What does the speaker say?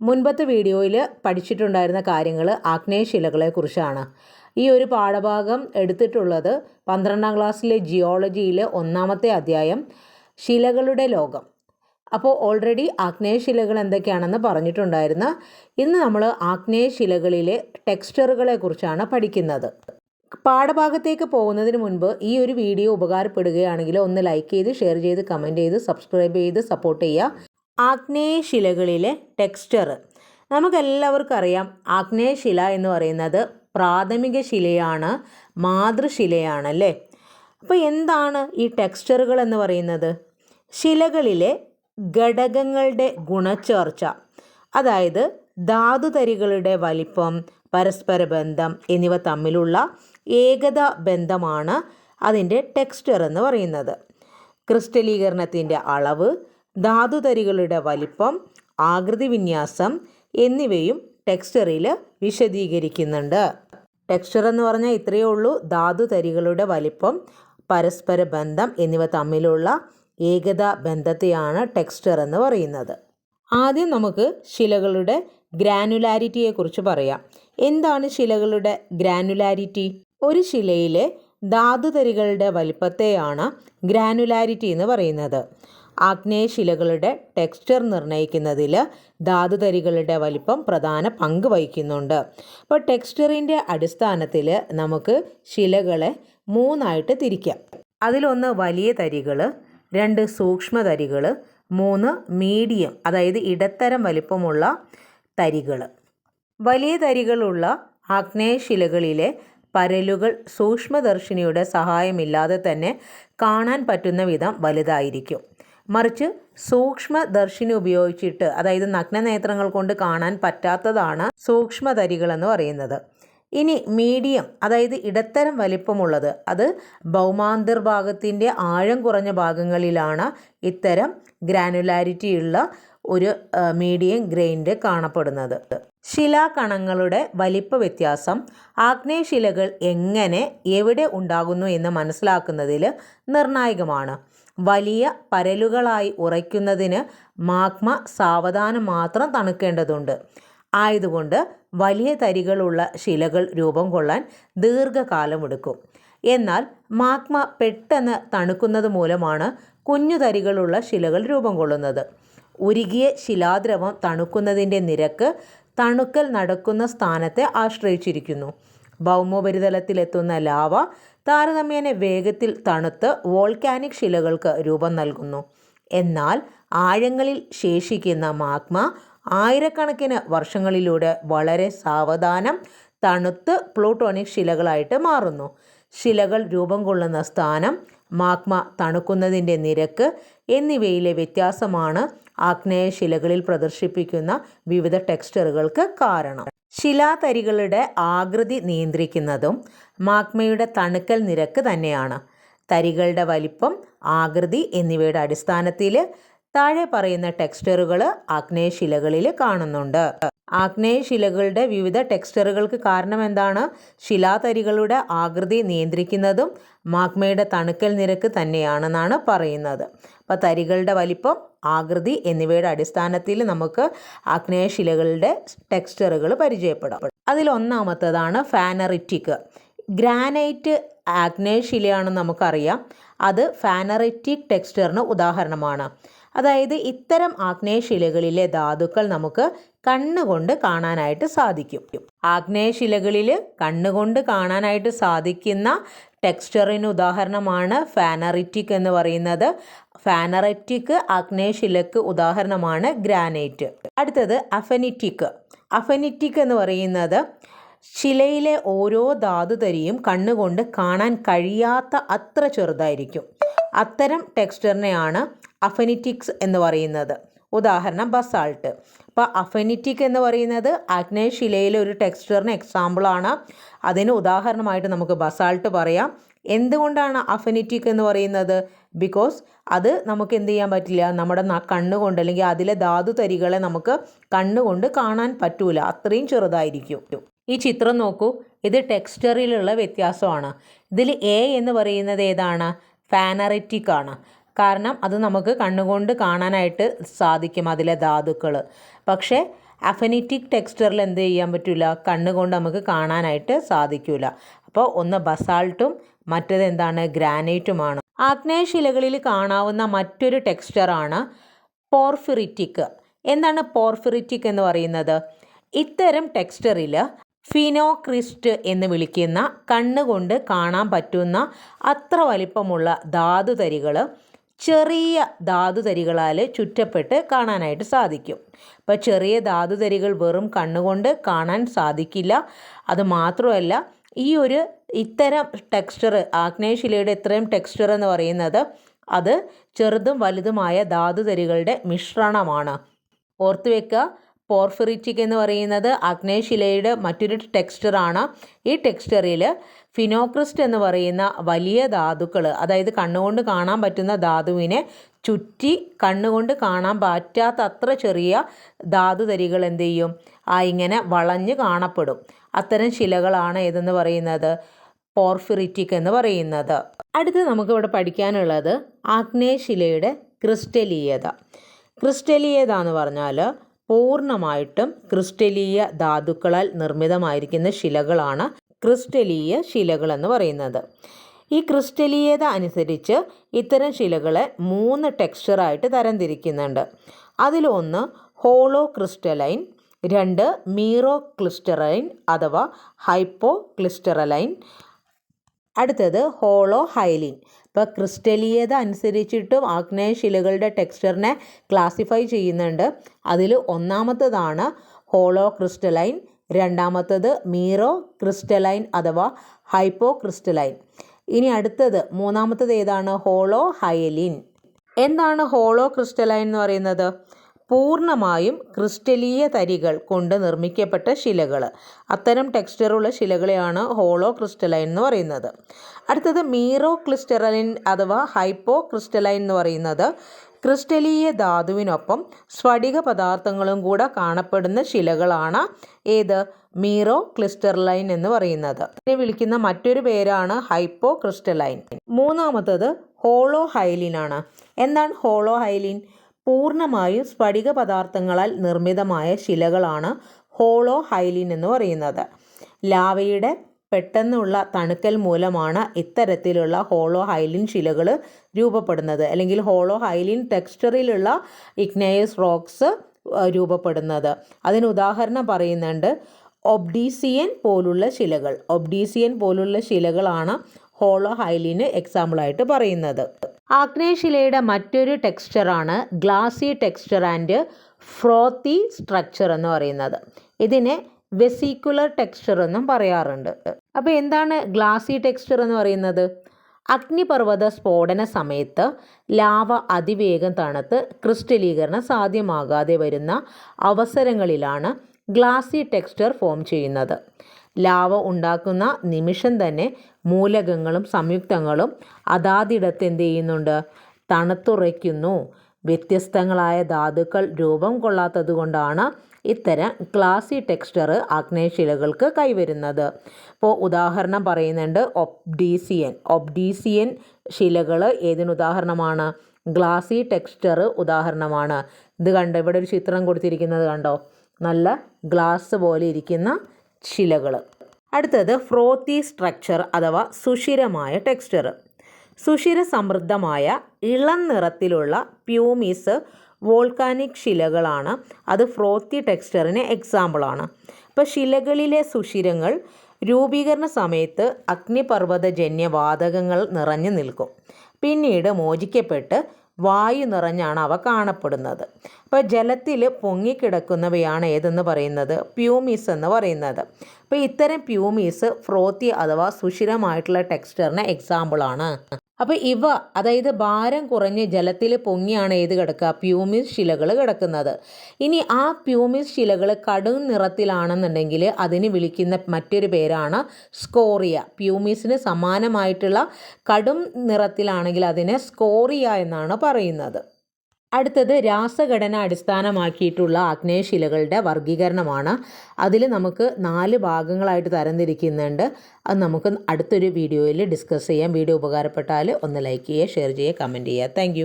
മുൻപത്തെ വീഡിയോയിൽ പഠിച്ചിട്ടുണ്ടായിരുന്ന കാര്യങ്ങൾ ആഗ്നേയശിലകളെ കുറിച്ചാണ്. ഈ ഒരു പാഠഭാഗം എടുത്തിട്ടുള്ളത് പന്ത്രണ്ടാം ക്ലാസ്സിലെ ജിയോളജിയിലെ ഒന്നാമത്തെ അധ്യായം ശിലകളുടെ ലോകം. അപ്പോൾ ഓൾറെഡി ആഗ്നേയശിലകൾ എന്തൊക്കെയാണെന്ന് പറഞ്ഞിട്ടുണ്ടായിരുന്നു ഇന്ന് നമ്മൾ ആഗ്നേയശിലകളിലെ ടെക്സ്ചറുകളെ കുറിച്ചാണ് പഠിക്കുന്നത്. പാഠഭാഗത്തേക്ക് പോകുന്നതിന് മുൻപ് ഈ ഒരു വീഡിയോ ഉപകാരപ്പെടുകയാണെങ്കിൽ ഒന്ന് ലൈക്ക് ചെയ്ത് ഷെയർ ചെയ്ത് കമന്റ് ചെയ്ത് സബ്സ്ക്രൈബ് ചെയ്ത് സപ്പോർട്ട് ചെയ്യുക. ആഗ്നേയശിലകളിലെ ടെക്സ്ചർ. നമുക്കെല്ലാവർക്കും അറിയാം ആഗ്നേയശില എന്ന് പറയുന്നത് പ്രാഥമിക ശിലയാണ് മാതൃശിലയാണല്ലേ? അപ്പോൾ എന്താണ് ഈ ടെക്സ്ചറുകൾ എന്ന് പറയുന്നത്? ശിലകളിലെ ഘടകങ്ങളുടെ ഗുണച്ചേർച്ച അതായത് ധാതുതരികളുടെ വലിപ്പം പരസ്പര ബന്ധം എന്നിവ തമ്മിലുള്ള ഏകത ബന്ധമാണ് അതിന്റെ ടെക്സ്ചർ എന്ന് പറയുന്നത്. ക്രിസ്റ്റലീകരണത്തിന്റെ അളവ് ധാതുതരികളുടെ വലിപ്പം ആകൃതി വിന്യാസം എന്നിവയും ടെക്സ്ചറിൽ വിശദീകരിക്കുന്നുണ്ട്. ടെക്സ്ചർ എന്ന് പറഞ്ഞാൽ ഇത്രയേ ഉള്ളൂ. ധാതുതരികളുടെ വലിപ്പം പരസ്പര ബന്ധം എന്നിവ തമ്മിലുള്ള ഏകത ബന്ധത്തെയാണ് ടെക്സ്ചർ എന്ന് പറയുന്നത്. ആദ്യം നമുക്ക് ശിലകളുടെ ഗ്രാനുലാരിറ്റിയെക്കുറിച്ച് പറയാം. എന്താണ് ശിലകളുടെ ഗ്രാനുലാരിറ്റി? ഒരു ശിലയിലെ ധാതുതരികളുടെ വലിപ്പത്തെയാണ് ഗ്രാനുലാരിറ്റി എന്ന് പറയുന്നത്. ആഗ്നേയശിലകളുടെ ടെക്സ്ചർ നിർണയിക്കുന്നതിൽ ധാതുതരികളുടെ വലിപ്പം പ്രധാന പങ്ക് വഹിക്കുന്നുണ്ട്. അപ്പോൾ ടെക്സ്ചറിന്റെ അടിസ്ഥാനത്തിൽ നമുക്ക് ശിലകളെ മൂന്നായിട്ട് തിരിക്കാം. അതിലൊന്ന് വലിയ തരികൾ രണ്ട് സൂക്ഷ്മ തരികൾ മൂന്ന് മീഡിയം അതായത് ഇടത്തരം വലിപ്പമുള്ള തരികൾ. വലിയ തരികളുള്ള ആഗ്നേയശിലകളിലെ പരലുകൾ സൂക്ഷ്മദർശിനിയുടെ സഹായമില്ലാതെ തന്നെ കാണാൻ പറ്റുന്ന വിധം വലുതായിരിക്കും. മറിച്ച് സൂക്ഷ്മദർശിനി ഉപയോഗിച്ചിട്ട് അതായത് നഗ്നനേത്രങ്ങൾ കൊണ്ട് കാണാൻ പറ്റാത്തതാണ് സൂക്ഷ്മതരികൾ എന്ന് പറയുന്നത്. ഇനി മീഡിയം അതായത് ഇടത്തരം വലിപ്പമുള്ളത് അത് ഭൗമാന്തർ ഭാഗത്തിന്റെ ആഴം കുറഞ്ഞ ഭാഗങ്ങളിലാണ് ഇത്തരം ഗ്രാനുലാരിറ്റി ഉള്ള ഒരു മീഡിയം ഗ്രെയിന്റെ കാണപ്പെടുന്നത്. ശിലാകണങ്ങളുടെ വലിപ്പ വ്യത്യാസം ആഗ്നേയശിലകൾ എങ്ങനെ എവിടെ ഉണ്ടാകുന്നു എന്ന് മനസ്സിലാക്കുന്നതിൽ നിർണായകമാണ്. വലിയ പരലുകളായി ഉറയ്ക്കുന്നതിന് മാഗ്മ സാവധാനം മാത്രം തണുക്കേണ്ടതുണ്ട്. ആയതുകൊണ്ട് വലിയ തരികളുള്ള ശിലകൾ രൂപം കൊള്ളാൻ ദീർഘകാലമെടുക്കും. എന്നാൽ മാഗ്മ പെട്ടെന്ന് തണുക്കുന്നത് മൂലമാണ് കുഞ്ഞു തരികളുള്ള ശിലകൾ രൂപം കൊള്ളുന്നത്. ഉരുകിയ ശിലാദ്രവം തണുക്കുന്നതിന്റെ നിരക്ക് തണുക്കൽ നടക്കുന്ന സ്ഥാനത്തെ ആശ്രയിച്ചിരിക്കുന്നു. ഭൗമോപരിതലത്തിലെത്തുന്ന ലാവ താരതമ്യേന വേഗത്തിൽ തണുത്ത് വോൾക്കാനിക് ശിലകൾക്ക് രൂപം നൽകുന്നു. എന്നാൽ ആഴങ്ങളിൽ ശേഷിക്കുന്ന മാഗ്മ ആയിരക്കണക്കിന് വർഷങ്ങളിലൂടെ വളരെ സാവധാനം തണുത്ത് പ്ലൂട്ടോണിക് ശിലകളായിട്ട് മാറുന്നു. ശിലകൾ രൂപം കൊള്ളുന്ന സ്ഥാനം മാഗ്മ തണുക്കുന്നതിന്റെ നിരക്ക് എന്നിവയിലെ വ്യത്യാസമാണ് ആഗ്നേയ ശിലകളിൽ പ്രദർശിപ്പിക്കുന്ന വിവിധ ടെക്സ്ചറുകൾക്ക് കാരണം. ശിലാതരികളുടെ ആകൃതി നിയന്ത്രിക്കുന്നതും മാഗ്മയുടെ തണുക്കൽ നിരക്ക് തന്നെയാണ്. തരികളുടെ വലിപ്പം ആകൃതി എന്നിവയുടെ അടിസ്ഥാനത്തിൽ താഴെ പറയുന്ന ടെക്സ്ചറുകൾ ആഗ്നേയശിലകളിൽ കാണുന്നുണ്ട്. ആഗ്നേയശിലകളുടെ വിവിധ ടെക്സ്ചറുകൾക്ക് കാരണം എന്താണ്? ശിലാതരികളുടെ ആകൃതി നിയന്ത്രിക്കുന്നതും മാഗ്മയുടെ തണുക്കൽ നിരക്ക് തന്നെയാണെന്നാണ് പറയുന്നത്. അപ്പോൾ തരികളുടെ വലിപ്പം ആകൃതി എന്നിവയുടെ അടിസ്ഥാനത്തിൽ നമുക്ക് ആഗ്നേയശിലകളുടെ ടെക്സ്ചറുകൾ പരിചയപ്പെടാം. അതിൽ അതിലൊന്നാമത്തതാണ് ഫാനറിറ്റിക്. ഗ്രാനൈറ്റ് ആഗ്നേയശിലയാണെന്ന് നമുക്കറിയാം. അത് ഫാനറിറ്റിക് ടെക്സ്ചറിന് ഉദാഹരണമാണ്. അതായത് ഇത്തരം ആഗ്നേയശിലകളിലെ ധാതുക്കൾ നമുക്ക് കണ്ണുകൊണ്ട് കാണാനായിട്ട് സാധിക്കും. ആഗ്നേയശിലകളിൽ കണ്ണുകൊണ്ട് കാണാനായിട്ട് സാധിക്കുന്ന ടെക്സ്ചറിന് ഉദാഹരണമാണ് ഫാനറിറ്റിക് എന്ന് പറയുന്നത്. ഫാനറിറ്റിക് അഗ്നേഷിലക്ക് ഉദാഹരണമാണ് ഗ്രാനൈറ്റ്. അടുത്തത് അഫനിറ്റിക്. അഫനിറ്റിക് എന്ന് പറയുന്നത് ശിലയിലെ ഓരോ ധാതുതരിയും കണ്ണുകൊണ്ട് കാണാൻ കഴിയാത്ത അത്ര ചെറുതായിരിക്കും. അത്തരം ടെക്സ്ചറിനെയാണ് അഫനിറ്റിക്സ് എന്ന് പറയുന്നത്. ഉദാഹരണം ബസാൾട്ട്. അപ്പോൾ അഫനിറ്റിക് എന്ന് പറയുന്നത് അഗ്നേഷിലയിലെ ഒരു ടെക്സ്ചറിന് എക്സാമ്പിളാണ്. അതിന് ഉദാഹരണമായിട്ട് നമുക്ക് ബസാൾട്ട് പറയാം. എന്തുകൊണ്ടാണ് അഫനിറ്റിക് എന്ന് പറയുന്നത്? ബിക്കോസ് അത് നമുക്ക് എന്ത് ചെയ്യാൻ പറ്റില്ല. നമ്മുടെ കണ്ണുകൊണ്ട് അല്ലെങ്കിൽ അതിലെ ധാതു തരികളെ നമുക്ക് കണ്ണുകൊണ്ട് കാണാൻ പറ്റൂല. അത്രയും ചെറുതായിരിക്കും. ഈ ചിത്രം നോക്കൂ. ഇത് ടെക്സ്ചറിലുള്ള വ്യത്യാസമാണ്. ഇതിൽ എ എന്ന് പറയുന്നത് ഏതാണ്? ഫാനറിറ്റിക് ആണ്. കാരണം അത് നമുക്ക് കണ്ണുകൊണ്ട് കാണാനായിട്ട് സാധിക്കും അതിലെ ധാതുക്കൾ. പക്ഷേ അഫനിറ്റിക് ടെക്സ്ചറിൽ എന്ത് ചെയ്യാൻ പറ്റില്ല കണ്ണുകൊണ്ട് നമുക്ക് കാണാനായിട്ട് സാധിക്കില്ല അപ്പോൾ ഒന്ന് ബസാൾട്ടും മറ്റേത് എന്താണ് ഗ്രാനൈറ്റുമാണ്. ആഗ്നേയശിലകളിൽ കാണാവുന്ന മറ്റൊരു ടെക്സ്ചറാണ് പോർഫിറിറ്റിക്. എന്താണ് പോർഫിറിറ്റിക് എന്ന് പറയുന്നത്? ഇത്തരം ടെക്സ്ചറിൽ ഫിനോക്രിസ്റ്റ് എന്ന് വിളിക്കുന്ന കണ്ണുകൊണ്ട് കാണാൻ പറ്റുന്ന അത്ര വലിപ്പമുള്ള ധാതുതരികൾ ചെറിയ ധാതുതരികളാൽ ചുറ്റപ്പെട്ട് കാണാനായിട്ട് സാധിക്കും. അപ്പോൾ ചെറിയ ധാതുതരികൾ വെറും കണ്ണുകൊണ്ട് കാണാൻ സാധിക്കില്ല. അത് മാത്രമല്ല ഈ ഒരു ഇത്തരം ടെക്സ്ചർ ആഗ്നേയശിലയുടെ ഇത്രയും ടെക്സ്ചർ എന്ന് പറയുന്നത് അത് ചെറുതും വലുതുമായ ധാതുതരികളുടെ മിശ്രണമാണ്. ഓർത്തു വെക്കുക പോർഫിറിറ്റിക് എന്ന് പറയുന്നത് ആഗ്നേയശിലയുടെ മറ്റൊരു ടെക്സ്ചറാണ് ഈ ടെക്സ്ചറിൽ ഫിനോക്രിസ്റ്റ് എന്ന് പറയുന്ന വലിയ ധാതുക്കൾ അതായത് കണ്ണുകൊണ്ട് കാണാൻ പറ്റുന്ന ധാതുവിനെ ചുറ്റി കണ്ണുകൊണ്ട് കാണാൻ പറ്റാത്ത അത്ര ചെറിയ ധാതുതരികൾ എന്ത് ചെയ്യും? ആ ഇങ്ങനെ വളഞ്ഞ് കാണപ്പെടും. അത്തരം ശിലകളാണ് ഏതെന്ന് പറയുന്നത്? പോർഫിറിറ്റിക് എന്ന് പറയുന്നത്. അടുത്ത് നമുക്കിവിടെ പഠിക്കാനുള്ളത് ആഗ്നേയശിലയുടെ ക്രിസ്റ്റലീയത. ക്രിസ്റ്റലീയത എന്ന് പറഞ്ഞാൽ പൂർണമായിട്ടും ക്രിസ്റ്റലീയ ധാതുക്കളാൽ നിർമ്മിതമായിരിക്കുന്ന ശിലകളാണ് ക്രിസ്റ്റലീയ ശിലകൾ എന്ന് പറയുന്നത്. ഈ ക്രിസ്റ്റലീയത അനുസരിച്ച് ഇത്തരം ശിലകളെ മൂന്ന് ടെക്സ്ചറായിട്ട് തരംതിരിക്കുന്നുണ്ട്. അതിലൊന്ന് ഹോളോ ക്രിസ്റ്റലൈൻ രണ്ട് മീറോ ക്ലിസ്റ്ററൈൻ അഥവാ ഹൈപ്പോ ക്ലിസ്റ്ററലൈൻ അടുത്തത് ഹോളോ ഹൈലിൻ ഇപ്പോൾ ക്രിസ്റ്റലീയത അനുസരിച്ചിട്ടും ആഗ്നേയശിലകളുടെ ടെക്സ്ചറിനെ ക്ലാസിഫൈ ചെയ്യുന്നുണ്ട്. അതിൽ ഒന്നാമത്തതാണ് ഹോളോ ക്രിസ്റ്റലൈൻ രണ്ടാമത്തത് മീറോ ക്രിസ്റ്റലൈൻ അഥവാ ഹൈപ്പോ ക്രിസ്റ്റലൈൻ ഇനി അടുത്തത് മൂന്നാമത്തത് ഏതാണ്? ഹോളോ ഹയലിൻ എന്താണ് ഹോളോ ക്രിസ്റ്റലൈൻ എന്ന് പറയുന്നത്? പൂർണമായും ക്രിസ്റ്റലീയ തരികൾ കൊണ്ട് നിർമ്മിക്കപ്പെട്ട ശിലകൾ അത്തരം ടെക്സ്ചറുള്ള ശിലകളെയാണ് ഹോളോ ക്രിസ്റ്റലൈൻ എന്ന് പറയുന്നത്. അടുത്തത് മീറോ ക്രിസ്റ്റലൈൻ അഥവാ ഹൈപ്പോ ക്രിസ്റ്റലൈൻ എന്ന് പറയുന്നത് ക്രിസ്റ്റലീയ ധാതുവിനൊപ്പം സ്ഫടിക പദാർത്ഥങ്ങളും കൂടെ കാണപ്പെടുന്ന ശിലകളാണ് ഏത്? മീറോ ക്ലിസ്റ്റർലൈൻ എന്ന് പറയുന്നത്. ഇതിനെ വിളിക്കുന്ന മറ്റൊരു പേരാണ് ഹൈപ്പോ ക്രിസ്റ്റലൈൻ. മൂന്നാമത്തത് ഹോളോ ഹൈലിൻ ആണ്. എന്താണ് ഹോളോ ഹൈലിൻ? പൂർണമായും സ്ഫടിക പദാർത്ഥങ്ങളാൽ നിർമ്മിതമായ ശിലകളാണ് ഹോളോ ഹൈലിൻ എന്ന് പറയുന്നത്. ലാവയുടെ പെട്ടെന്നുള്ള തണുക്കൽ മൂലമാണ് ഇത്തരത്തിലുള്ള ഹോളോ ഹൈലിൻ ശിലകൾ രൂപപ്പെടുന്നത്. അല്ലെങ്കിൽ ഹോളോ ഹൈലിൻ ടെക്സ്ചറിലുള്ള ഇഗ്നയസ് റോക്സ് രൂപപ്പെടുന്നത്. അതിന് ഉദാഹരണം പറയുന്നുണ്ട്. ഒബ്ഡീസിയൻ പോലുള്ള ശിലകൾ. ഒബ്ഡീസിയൻ പോലുള്ള ശിലകളാണ് ഹോളോ ഹൈലിന് എക്സാമ്പിളായിട്ട് പറയുന്നത്. ആഗ്നേയശിലയുടെ മറ്റൊരു ടെക്സ്ചറാണ് glassy texture and frothy structure എന്ന് പറയുന്നത്. ഇതിനെ വെസിക്കുലർ ടെക്സ്ചർ എന്നും പറയാറുണ്ട്. അപ്പോൾ എന്താണ് ഗ്ലാസി ടെക്സ്ചർ എന്ന് പറയുന്നത്? അഗ്നിപർവത സ്ഫോടന സമയത്ത് ലാവ അതിവേഗം തണുത്ത് ക്രിസ്റ്റലീകരണം സാധ്യമാകാതെ വരുന്ന അവസരങ്ങളിലാണ് ഗ്ലാസി ടെക്സ്ചർ ഫോം ചെയ്യുന്നത്. ലാവ ഉണ്ടാക്കുന്ന നിമിഷം തന്നെ മൂലകങ്ങളും സംയുക്തങ്ങളും അതാതിടത്ത് എന്ത് ചെയ്യുന്നുണ്ട്? തണുത്തുറയ്ക്കുന്നു. വ്യത്യസ്തങ്ങളായ ധാതുക്കൾ രൂപം കൊള്ളാത്തത് കൊണ്ടാണ് ഇത്തരം ഗ്ലാസി ടെക്സ്ചർ ആഗ്നേയശിലകൾക്ക് കൈവരുന്നത്. ഇപ്പോൾ ഉദാഹരണം പറയുന്നുണ്ട് ഒബ്ഡീസിയൻ. ഒബ്ഡീസിയൻ ശിലകൾ ഏതിനുദാഹരണമാണ് ഗ്ലാസി ടെക്സ്ചർ ഉദാഹരണമാണ്. ഇത് കണ്ടോ? ഇവിടെ ഒരു ചിത്രം കൊടുത്തിരിക്കുന്നത് കണ്ടോ? നല്ല ഗ്ലാസ് പോലെ ഇരിക്കുന്ന ശിലകൾ അടുത്തത് ഫ്രോത്തി സ്ട്രക്ചർ അഥവാ സുഷിരമായ ടെക്സ്ചർ. സുഷിര സമൃദ്ധമായ ഇളം നിറത്തിലുള്ള പ്യൂമിസ് വോൾക്കാനിക് ശിലകളാണ്. അത് ഫ്രോത്തി ടെക്സ്ചറിന് എക്സാമ്പിളാണ് അപ്പോൾ ശിലകളിലെ സുഷിരങ്ങൾ രൂപീകരണ സമയത്ത് അഗ്നിപർവതജന്യ വാതകങ്ങൾ നിറഞ്ഞു നിൽക്കും. പിന്നീട് മോചിക്കപ്പെട്ട് വായു നിറഞ്ഞാണ് അവ കാണപ്പെടുന്നത്. അപ്പോൾ ജലത്തിൽ പൊങ്ങിക്കിടക്കുന്നവയാണ് ഏതെന്ന് പറയുന്നത്? പ്യൂമീസ് എന്ന് പറയുന്നത്. അപ്പോൾ ഇത്തരം പ്യൂമീസ് ഫ്രോത്തി അഥവാ സുഷിരമായിട്ടുള്ള ടെക്സ്ചറിന് എക്സാമ്പിളാണ് അപ്പോൾ ഇവ അതായത് ഭാരം കുറഞ്ഞ് ജലത്തിൽ പൊങ്ങിയാണ് ഏത് കിടക്കുക? പ്യൂമിസ് ശിലകൾ കിടക്കുന്നത്. ഇനി ആ പ്യൂമിസ് ശിലകൾ കടും നിറത്തിലാണെന്നുണ്ടെങ്കിൽ അതിന് വിളിക്കുന്ന മറ്റൊരു പേരാണ് സ്കോറിയ. പ്യൂമിസിന് സമാനമായിട്ടുള്ള കടും നിറത്തിലാണെങ്കിൽ അതിനെ സ്കോറിയ എന്നാണ് പറയുന്നത്. അടുത്തത് രാസഘടന അടിസ്ഥാനമാക്കിയിട്ടുള്ള ആഗ്നേയശിലകളുടെ വർഗീകരണമാണ് അതിൽ നമുക്ക് നാല് ഭാഗങ്ങളായിട്ട് തരംതിരിക്കുന്നുണ്ട്. അത് നമുക്ക് അടുത്തൊരു വീഡിയോയിൽ ഡിസ്കസ് ചെയ്യാം. വീഡിയോ ഉപകാരപ്പെട്ടാൽ ഒന്ന് ലൈക്ക് ചെയ്യുക ഷെയർ ചെയ്യുക കമന്റ് ചെയ്യുക. താങ്ക്